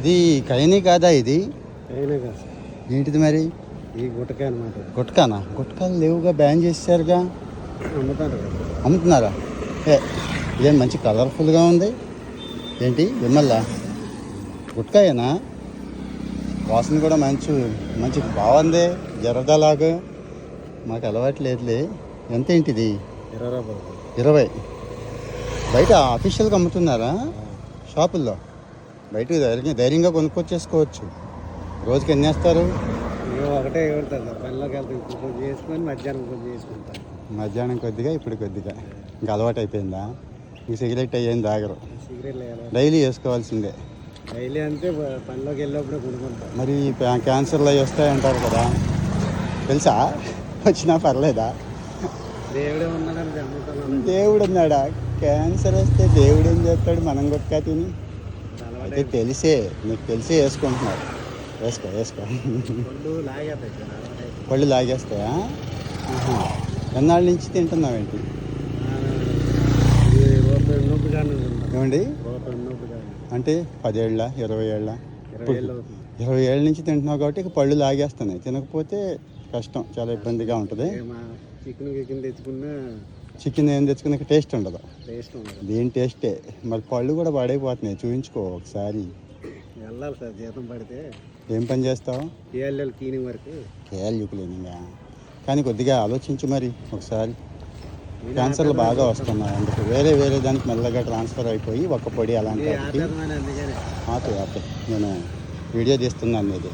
ఇది కైని కాదా ఇది? ఏంటిది మరి? ఈ గుట్టకాయ అనమాట గుట్కానా? గుట్కాలు లేవుగా బ్యాన్ చేశారుగా అమ్ముతారు అమ్ముతున్నారా? ఏ ఇదేం మంచి కలర్ఫుల్గా ఉంది? ఏంటి విమల్లా? గుట్కాయేనా? వాసన కూడా మంచి మంచి బాగుంది జరదలాగా మాకు అలవాటు లేదులే. ఎంత ఏంటిది? ఇరవై ఇరవై. బయట అఫీషియల్గా అమ్ముతున్నారా? షాపుల్లో? బయట ధైర్యంగా ధైర్యంగా కొనుక్కొచ్చేసుకోవచ్చు. రోజుకి ఎన్ని వేస్తారు? ఒకటే కొడతారు పనిలోకి వెళ్తే ఇప్పుడు కొంచెం చేసుకొని మధ్యాహ్నం కొంచెం చేసుకుంటారు మధ్యాహ్నం కొద్దిగా ఇప్పుడు కొద్దిగా. ఇంకా అలవాటు అయిపోయిందా? ఇంక సిగరెట్ అయ్యేం తాగరు. సిగరెట్లు వేయాలి డైలీ వేసుకోవాల్సిందే. డైలీ అంతే పనిలోకి వెళ్ళినప్పుడే కొనుక్కుంటారు మరి క్యాన్సర్లు అవి వస్తాయంటారు కదా. తెలుసా? వచ్చినా పర్లేదా? దేవుడే ఉన్నాడని దేవుడు ఉన్నాడా క్యాన్సర్ వస్తే దేవుడు ఏం చేస్తాడు? మనం కొట్టుకా తిని. అయితే తెలిసే నీకు తెలిసే వేసుకుంటున్నారు. వేసుకో వేసుకో. పళ్ళు లాగేస్తాయా. ఎన్నాళ్ళ నుంచి కానీ ఉంటుంది. ఏమండి? అంటే పదేళ్ళ ఇరవై ఏళ్ళ? ఇరవై ఏళ్ళు నుంచి తింటున్నావు కాబట్టి ఇక పళ్ళు లాగేస్తున్నాయి. తినకపోతే కష్టం చాలా ఇబ్బందిగా ఉంటుంది. చికెన్ తెచ్చుకున్నా చికెన్ ఏం తెచ్చుకునే టేస్ట్ ఉండదు. టేస్ట్ ఉండదు. దీని టేస్టే. మరి పళ్ళు కూడా పాడైపోతున్నాయి చూపించుకో ఒకసారి. వెళ్ళాలి సార్ జీతం పడితే. ఏం పని చేస్తావు? క్లీనింగ్ వరకు. క్లీనింగా కానీ కొద్దిగా ఆలోచించు మరి ఒకసారి. క్యాన్సర్లు బాగా వస్తున్నాయి. అందుకు వేరే వేరే దానికి మెల్లగా ట్రాన్స్ఫర్ అయిపోయి ఒక్క పొడి అలాంటి ఆపే నేను వీడియో తీస్తున్నాను ఇది